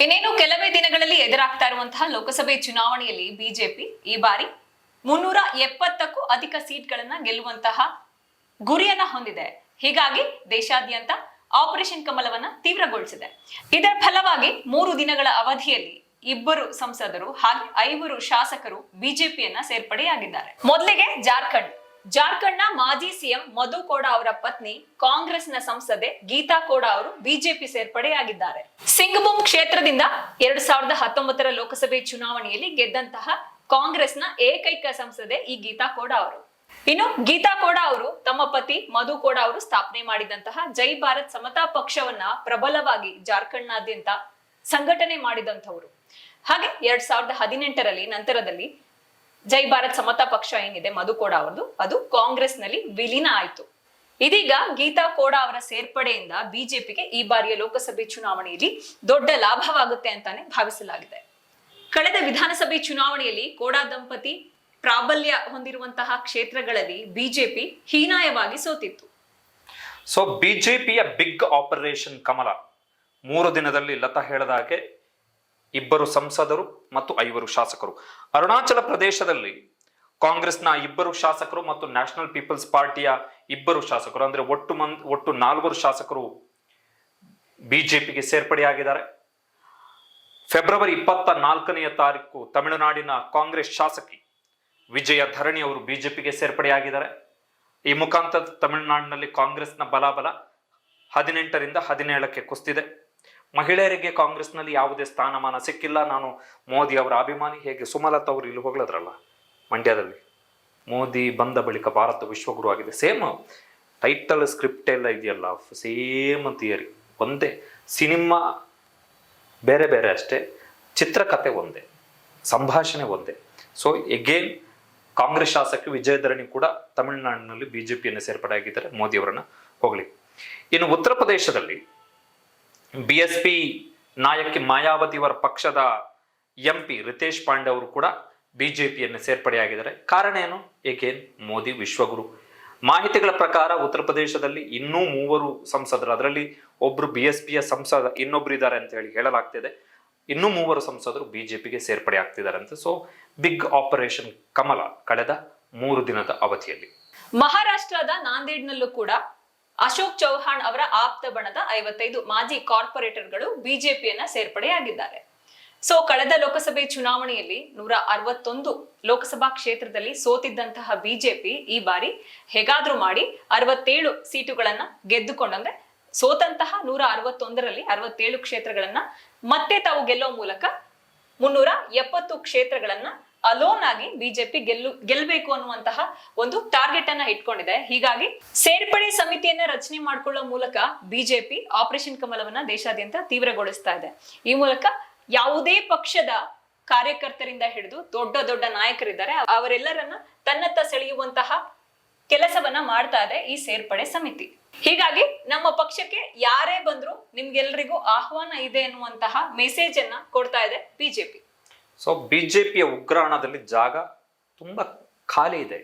ಇನ್ನೇನು ಕೆಲವೇ ದಿನಗಳಲ್ಲಿ ಎದುರಾಗ್ತಾ ಇರುವಂತಹ ಲೋಕಸಭೆ ಚುನಾವಣೆಯಲ್ಲಿ ಬಿಜೆಪಿ ಈ ಬಾರಿ ಮುನ್ನೂರ ಎಪ್ಪತ್ತಕ್ಕೂ ಅಧಿಕ ಸೀಟ್ಗಳನ್ನ ಗೆಲ್ಲುವಂತಹ ಗುರಿಯನ್ನ ಹೊಂದಿದೆ. ಹೀಗಾಗಿ ದೇಶಾದ್ಯಂತ ಆಪರೇಷನ್ ಕಮಲವನ್ನ ತೀವ್ರಗೊಳಿಸಿದೆ. ಇದರ ಫಲವಾಗಿ ಮೂರು ದಿನಗಳ ಅವಧಿಯಲ್ಲಿ ಇಬ್ಬರು ಸಂಸದರು ಹಾಗೆ ಐವರು ಶಾಸಕರು ಬಿಜೆಪಿಯನ್ನ ಸೇರ್ಪಡೆಯಾಗಿದ್ದಾರೆ. ಮೊದಲಿಗೆ ಜಾರ್ಖಂಡ್. ಜಾರ್ಖಂಡ್ನ ಮಾಜಿ ಸಿಎಂ ಮಧು ಕೋಡ ಅವರ ಪತ್ನಿ, ಕಾಂಗ್ರೆಸ್ನ ಸಂಸದೆ ಗೀತಾ ಕೋಡ ಅವರು ಬಿಜೆಪಿ ಸೇರ್ಪಡೆಯಾಗಿದ್ದಾರೆ. ಸಿಂಗಭೂಮ್ ಕ್ಷೇತ್ರದಿಂದ ಎರಡ್ ಸಾವಿರದ ಹತ್ತೊಂಬತ್ತರ ಲೋಕಸಭೆ ಚುನಾವಣೆಯಲ್ಲಿ ಗೆದ್ದಂತಹ ಕಾಂಗ್ರೆಸ್ನ ಏಕೈಕ ಸಂಸದೆ ಈ ಗೀತಾ ಕೋಡ ಅವರು. ಇನ್ನು ಗೀತಾ ಕೋಡ ಅವರು ತಮ್ಮ ಪತಿ ಮಧು ಕೋಡ ಅವರು ಸ್ಥಾಪನೆ ಮಾಡಿದಂತಹ ಜೈ ಭಾರತ್ ಸಮತಾ ಪಕ್ಷವನ್ನ ಪ್ರಬಲವಾಗಿ ಜಾರ್ಖಂಡ್ನಾದ್ಯಂತ ಸಂಘಟನೆ ಮಾಡಿದಂಥವರು. ಹಾಗೆ ಎರಡ್ ಸಾವಿರದ ಹದಿನೆಂಟರಲ್ಲಿ ನಂತರದಲ್ಲಿ ಜೈ ಭಾರತ್ ಸಮತಾ ಪಕ್ಷ ಏನಿದೆ, ಮಧು ಕೋಡ ಅವರದು ಅದು ಕಾಂಗ್ರೆಸ್ನಲ್ಲಿ ವಿಲೀನ ಆಯಿತು. ಇದೀಗ ಗೀತಾ ಕೋಡ ಅವರ ಸೇರ್ಪಡೆಯಿಂದ ಬಿಜೆಪಿಗೆ ಈ ಬಾರಿಯ ಲೋಕಸಭೆ ಚುನಾವಣೆಯಲ್ಲಿ ದೊಡ್ಡ ಲಾಭವಾಗುತ್ತೆ ಅಂತಾನೆ ಭಾವಿಸಲಾಗಿದೆ. ಕಳೆದ ವಿಧಾನಸಭೆ ಚುನಾವಣೆಯಲ್ಲಿ ಕೋಡಾ ದಂಪತಿ ಪ್ರಾಬಲ್ಯ ಹೊಂದಿರುವಂತಹ ಕ್ಷೇತ್ರಗಳಲ್ಲಿ ಬಿಜೆಪಿ ಹೀನಾಯವಾಗಿ ಸೋತಿತ್ತು. ಸೊ ಬಿಜೆಪಿಯ ಬಿಗ್ ಆಪರೇಷನ್ ಕಮಲ. ಮೂರು ದಿನದಲ್ಲಿ ಲತಾ ಹೇಳಿದ ಇಬ್ಬರು ಸಂಸದರು ಮತ್ತು ಐವರು ಶಾಸಕರು. ಅರುಣಾಚಲ ಪ್ರದೇಶದಲ್ಲಿ ಕಾಂಗ್ರೆಸ್ನ ಇಬ್ಬರು ಶಾಸಕರು ಮತ್ತು ನ್ಯಾಷನಲ್ ಪೀಪಲ್ಸ್ ಪಾರ್ಟಿಯ ಇಬ್ಬರು ಶಾಸಕರು, ಅಂದ್ರೆ ಒಟ್ಟು ಮನ್ ಒಟ್ಟು ನಾಲ್ವರು ಶಾಸಕರು ಬಿಜೆಪಿಗೆ ಸೇರ್ಪಡೆಯಾಗಿದ್ದಾರೆ. ಫೆಬ್ರವರಿ ಇಪ್ಪತ್ತ ನಾಲ್ಕನೆಯ ತಾರೀಕು ತಮಿಳುನಾಡಿನ ಕಾಂಗ್ರೆಸ್ ಶಾಸಕಿ ವಿಜಯ ಧರಣಿ ಅವರು ಬಿಜೆಪಿಗೆ ಸೇರ್ಪಡೆಯಾಗಿದ್ದಾರೆ. ಈ ಮುಖಾಂತರ ತಮಿಳುನಾಡಿನಲ್ಲಿ ಕಾಂಗ್ರೆಸ್ನ ಬಲಾಬಲ ಹದಿನೆಂಟರಿಂದ ಹದಿನೇಳಕ್ಕೆ ಕುಸ್ತಿದೆ ಮಹಿಳೆಯರಿಗೆ ಕಾಂಗ್ರೆಸ್ನಲ್ಲಿ ಯಾವುದೇ ಸ್ಥಾನಮಾನ ಸಿಕ್ಕಿಲ್ಲ. ನಾನು ಮೋದಿ ಅವರ ಅಭಿಮಾನಿ. ಹೇಗೆ? ಸುಮಲತಾ ಅವರು ಇಲ್ಲಿ ಹೋಗ್ಲದ್ರಲ್ಲ ಮಂಡ್ಯದಲ್ಲಿ. ಮೋದಿ ಬಂದ ಬಳಿಕ ಭಾರತ ವಿಶ್ವಗುರು ಆಗಿದೆ. ಸೇಮ್ ಟೈಟಲ್ ಸ್ಕ್ರಿಪ್ಟ್ ಎಲ್ಲ ಇದೆಯಲ್ಲ, ಸೇಮ್ ಥಿಯರಿ. ಒಂದೇ ಸಿನಿಮಾ ಬೇರೆ ಬೇರೆ ಅಷ್ಟೇ ಚಿತ್ರಕಥೆ ಒಂದೇ, ಸಂಭಾಷಣೆ ಒಂದೇ. ಸೊ ಎಗೇನ್ ಕಾಂಗ್ರೆಸ್ ಶಾಸಕಿ ವಿಜಯಧರಣಿ ಕೂಡ ತಮಿಳುನಾಡಿನಲ್ಲಿ ಬಿಜೆಪಿಯನ್ನು ಸೇರ್ಪಡೆಯಾಗಿದ್ದಾರೆ. ಮೋದಿ ಅವರನ್ನ ಹೋಗಲಿ. ಇನ್ನು ಉತ್ತರ ಪ್ರದೇಶದಲ್ಲಿ ಬಿ ಎಸ್ ಪಿ ನಾಯಕಿ ಮಾಯಾವತಿ ಅವರ ಪಕ್ಷದ ಎಂ ಪಿ ರಿತೇಶ್ ಪಾಂಡೆ ಅವರು ಕೂಡ ಬಿಜೆಪಿಯನ್ನು ಸೇರ್ಪಡೆಯಾಗಿದ್ದಾರೆ. ಕಾರಣ ಏನು? ಏಕೇನ್ ಮೋದಿ ವಿಶ್ವಗುರು. ಮಾಹಿತಿಗಳ ಪ್ರಕಾರ ಉತ್ತರ ಪ್ರದೇಶದಲ್ಲಿ ಇನ್ನೂ ಮೂವರು ಸಂಸದರು. ಅದರಲ್ಲಿ ಒಬ್ರು ಬಿ ಎಸ್ ಪಿಯ ಸಂಸದ, ಇನ್ನೊಬ್ರು ಇದ್ದಾರೆ ಅಂತ ಹೇಳಿ ಹೇಳಲಾಗ್ತಿದೆ. ಇನ್ನೂ ಮೂವರು ಸಂಸದರು ಬಿಜೆಪಿಗೆ ಸೇರ್ಪಡೆ ಆಗ್ತಿದ್ದಾರೆ ಅಂತ. ಸೊ ಬಿಗ್ ಆಪರೇಷನ್ ಕಮಲ ಕಳೆದ ಮೂರು ದಿನದ ಅವಧಿಯಲ್ಲಿ. ಮಹಾರಾಷ್ಟ್ರದ ನಾಂದೇಡ್ನಲ್ಲೂ ಕೂಡ ಅಶೋಕ್ ಚೌಹಾಣ್ ಅವರ ಆಪ್ತ ಬಣದ ಐವತ್ತೈದು ಮಾಜಿ ಕಾರ್ಪೊರೇಟರ್ಗಳು ಬಿಜೆಪಿಯನ್ನ ಸೇರ್ಪಡೆಯಾಗಿದ್ದಾರೆ. ಸೊ ಕಳೆದ ಲೋಕಸಭೆ ಚುನಾವಣೆಯಲ್ಲಿ ನೂರ ಅರವತ್ತೊಂದು ಲೋಕಸಭಾ ಕ್ಷೇತ್ರದಲ್ಲಿ ಸೋತಿದ್ದಂತಹ ಬಿಜೆಪಿ ಈ ಬಾರಿ ಹೇಗಾದ್ರೂ ಮಾಡಿ ಅರವತ್ತೇಳು ಸೀಟುಗಳನ್ನ ಗೆದ್ದುಕೊಂಡಂದ್ರೆ ಸೋತಂತಹ ನೂರ ಅರವತ್ತೊಂದರಲ್ಲಿ ಅರವತ್ತೇಳು ಕ್ಷೇತ್ರಗಳನ್ನ ಮತ್ತೆ ತಾವು ಗೆಲ್ಲೋ ಮೂಲಕ ಮುನ್ನೂರ ಎಪ್ಪತ್ತು ಕ್ಷೇತ್ರಗಳನ್ನ ಅಲೋನ್ ಆಗಿ ಬಿಜೆಪಿ ಗೆಲ್ಲು, ಗೆಲ್ಬೇಕು ಅನ್ನುವಂತಹ ಒಂದು ಟಾರ್ಗೆಟ್ ಅನ್ನ ಇಟ್ಕೊಂಡಿದೆ. ಹೀಗಾಗಿ ಸೇರ್ಪಡೆ ಸಮಿತಿಯನ್ನ ರಚನೆ ಮಾಡಿಕೊಳ್ಳುವ ಮೂಲಕ ಬಿಜೆಪಿ ಆಪರೇಷನ್ ಕಮಲವನ್ನ ದೇಶಾದ್ಯಂತ ತೀವ್ರಗೊಳಿಸ್ತಾ ಇದೆ. ಈ ಮೂಲಕ ಯಾವುದೇ ಪಕ್ಷದ ಕಾರ್ಯಕರ್ತರಿಂದ ಹಿಡಿದು ದೊಡ್ಡ ದೊಡ್ಡ ನಾಯಕರಿದ್ದಾರೆ. ಅವರೆಲ್ಲರನ್ನ ತನ್ನತ್ತ ಸೆಳೆಯುವಂತಹ ಕೆಲಸವನ್ನ ಮಾಡ್ತಾ ಇದೆ ಈ ಸೇರ್ಪಡೆ ಸಮಿತಿ. ಹೀಗಾಗಿ ನಮ್ಮ ಪಕ್ಷಕ್ಕೆ ಯಾರೇ ಬಂದ್ರು ನಿಮ್ಗೆಲ್ರಿಗೂ ಆಹ್ವಾನ ಇದೆ ಅನ್ನುವಂತಹ ಮೆಸೇಜ್ ಅನ್ನ ಕೊಡ್ತಾ ಇದೆ ಬಿಜೆಪಿ ಸೊ ಬಿಜೆಪಿಯ ಉಗ್ರಾಣದಲ್ಲಿ ಜಾಗ ತುಂಬ ಖಾಲಿ ಇದೆ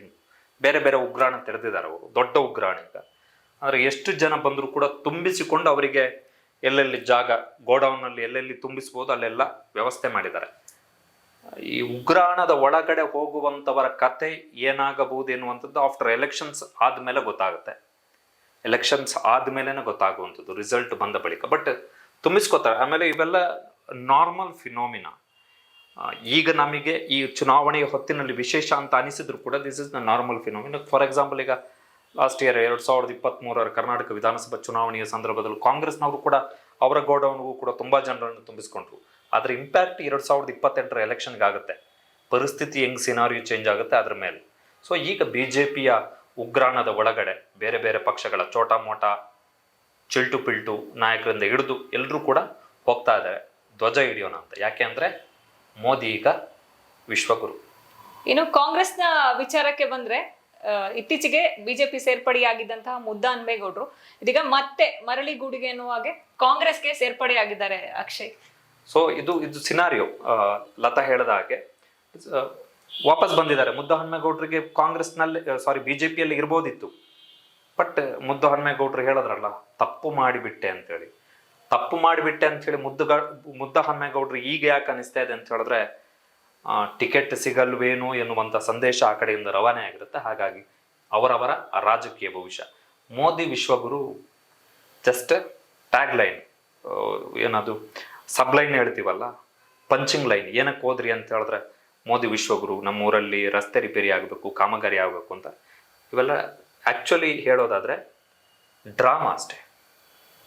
ಬೇರೆ ಬೇರೆ ಉಗ್ರಾಣ ತೆರೆದಿದ್ದಾರೆ ಅವರು, ದೊಡ್ಡ ಉಗ್ರಾಣ ಈಗ. ಅಂದ್ರೆ ಎಷ್ಟು ಜನ ಬಂದರೂ ಕೂಡ ತುಂಬಿಸಿಕೊಂಡು ಅವರಿಗೆ ಎಲ್ಲೆಲ್ಲಿ ಜಾಗ, ಗೋಡೌನ್ನಲ್ಲಿ ಎಲ್ಲೆಲ್ಲಿ ತುಂಬಿಸ್ಬೋದು ಅಲ್ಲೆಲ್ಲ ವ್ಯವಸ್ಥೆ ಮಾಡಿದ್ದಾರೆ. ಈ ಉಗ್ರಾಣದ ಒಳಗಡೆ ಹೋಗುವಂಥವರ ಕತೆ ಏನಾಗಬಹುದು ಎನ್ನುವಂಥದ್ದು ಆಫ್ಟರ್ ಎಲೆಕ್ಷನ್ಸ್ ಆದಮೇಲೆ ಗೊತ್ತಾಗುತ್ತೆ. ಎಲೆಕ್ಷನ್ಸ್ ಆದಮೇಲೇ ಗೊತ್ತಾಗುವಂಥದ್ದು ರಿಸಲ್ಟ್ ಬಂದ ಬಳಿಕ. ಬಟ್ ತುಂಬಿಸ್ಕೋತಾರೆ, ಆಮೇಲೆ ಇವೆಲ್ಲ ನಾರ್ಮಲ್ ಫಿನೋಮಿನಾ ಈಗ ನಮಗೆ ಈ ಚುನಾವಣೆಯ ಹೊತ್ತಿನಲ್ಲಿ ವಿಶೇಷ ಅಂತ ಅನಿಸಿದ್ರು ಕೂಡ this is the normal phenomena for example ಈಗ ಲಾಸ್ಟ್ ಇಯರ್ ಎರಡು ಸಾವಿರದ ಇಪ್ಪತ್ತ್ಮೂರರ ಕರ್ನಾಟಕ ವಿಧಾನಸಭಾ ಚುನಾವಣೆಯ ಸಂದರ್ಭದಲ್ಲಿ ಕಾಂಗ್ರೆಸ್ನವರು ಕೂಡ ಅವರ ಗೋಡೌನ್ಗೂ ಕೂಡ ತುಂಬ ಜನರನ್ನು ತುಂಬಿಸ್ಕೊಂಡ್ರು. ಅದರ ಇಂಪ್ಯಾಕ್ಟ್ ಎರಡು ಸಾವಿರದ ಇಪ್ಪತ್ತೆಂಟರ ಎಲೆಕ್ಷನ್ಗೆ ಆಗುತ್ತೆ ಪರಿಸ್ಥಿತಿ ಹೆಂಗ್ ಸಿನಾರಿಯೋ ಚೇಂಜ್ ಆಗುತ್ತೆ ಅದರ ಮೇಲೆ. ಸೊ ಈಗ ಬಿ ಜೆ ಪಿಯ ಉಗ್ರಾಣದ ಒಳಗಡೆ ಬೇರೆ ಬೇರೆ ಪಕ್ಷಗಳ ಚೋಟಾ ಮೋಟಾ ಚಿಲ್ಟು ಪಿಲ್ಟು ನಾಯಕರಿಂದ ಹಿಡಿದು ಎಲ್ಲರೂ ಕೂಡ ಹೋಗ್ತಾ ಇದ್ದಾರೆ. ಧ್ವಜ ಹಿಡಿಯೋಣ ಅಂತ. ಯಾಕೆ ಅಂದ್ರೆ ಮೋದಿ ಈಗ ವಿಶ್ವಗುರು. ಇನ್ನು ಕಾಂಗ್ರೆಸ್ನ ವಿಚಾರಕ್ಕೆ ಬಂದ್ರೆ ಇತ್ತೀಚೆಗೆ ಬಿಜೆಪಿ ಸೇರ್ಪಡೆಯಾಗಿದ್ದಂತಹ ಮುದ್ದ ಅನ್ಬೇಗೌಡ್ರು ಇದೀಗ ಮತ್ತೆ ಮರಳಿ ಗೂಡಿಗೆ ಎನ್ನುವ ಹಾಗೆ ಕಾಂಗ್ರೆಸ್ಗೆ ಸೇರ್ಪಡೆಯಾಗಿದ್ದಾರೆ ಅಕ್ಷಯ್. ಸೊ ಇದು ಇದು ಸಿನಾರಿಯೋ ಲತಾ ಹೇಳಿದ ಹಾಗೆ. ವಾಪಸ್ ಬಂದಿದ್ದಾರೆ. ಮುದ್ದ ಹನುಮೇಗೌಡರಿಗೆ ಕಾಂಗ್ರೆಸ್ನಲ್ಲಿ ಸಾರಿ ಬಿಜೆಪಿಯಲ್ಲಿ ಇರ್ಬೋದಿತ್ತು. ಬಟ್ ಮುದ್ದ ಹನುಮೇಗೌಡರು ಹೇಳಿದ್ರಲ್ಲ ತಪ್ಪು ಮಾಡಿಬಿಟ್ಟೆ ಅಂತೇಳಿ. ತಪ್ಪು ಮಾಡಿಬಿಟ್ಟೆ ಅಂತ ಹೇಳಿ ಮುದ್ದುಗ, ಮುದ್ದ ಹಮ್ಮೇಗೌಡ್ರು ಈಗ ಯಾಕೆ ಅನಿಸ್ತಾ ಇದೆ ಅಂತ ಹೇಳಿದ್ರೆ ಟಿಕೆಟ್ ಸಿಗಲ್ವೇನೋ ಎನ್ನುವಂಥ ಸಂದೇಶ ಆ ಕಡೆಯಿಂದ ರವಾನೆ ಆಗಿರುತ್ತೆ. ಹಾಗಾಗಿ ಅವರವರ ರಾಜಕೀಯ ಭವಿಷ್ಯ. ಮೋದಿ ವಿಶ್ವಗುರು ಜಸ್ಟ್ ಟ್ಯಾಗ್ ಲೈನ್ ಏನದು ಸಬ್ಲೈನ್ ಹೇಳ್ತೀವಲ್ಲ ಪಂಚಿಂಗ್ ಲೈನ್ ಏನಕ್ಕೆ ಹೋದ್ರಿ ಅಂತ ಹೇಳಿದ್ರೆ, ಮೋದಿ ವಿಶ್ವಗುರು ನಮ್ಮ ಊರಲ್ಲಿ ರಸ್ತೆ ರಿಪೇರಿ ಆಗಬೇಕು, ಕಾಮಗಾರಿ ಆಗಬೇಕು ಅಂತ. ಇವೆಲ್ಲ ಆ್ಯಕ್ಚುಲಿ ಹೇಳೋದಾದರೆ ಡ್ರಾಮಾ ಅಷ್ಟೇ.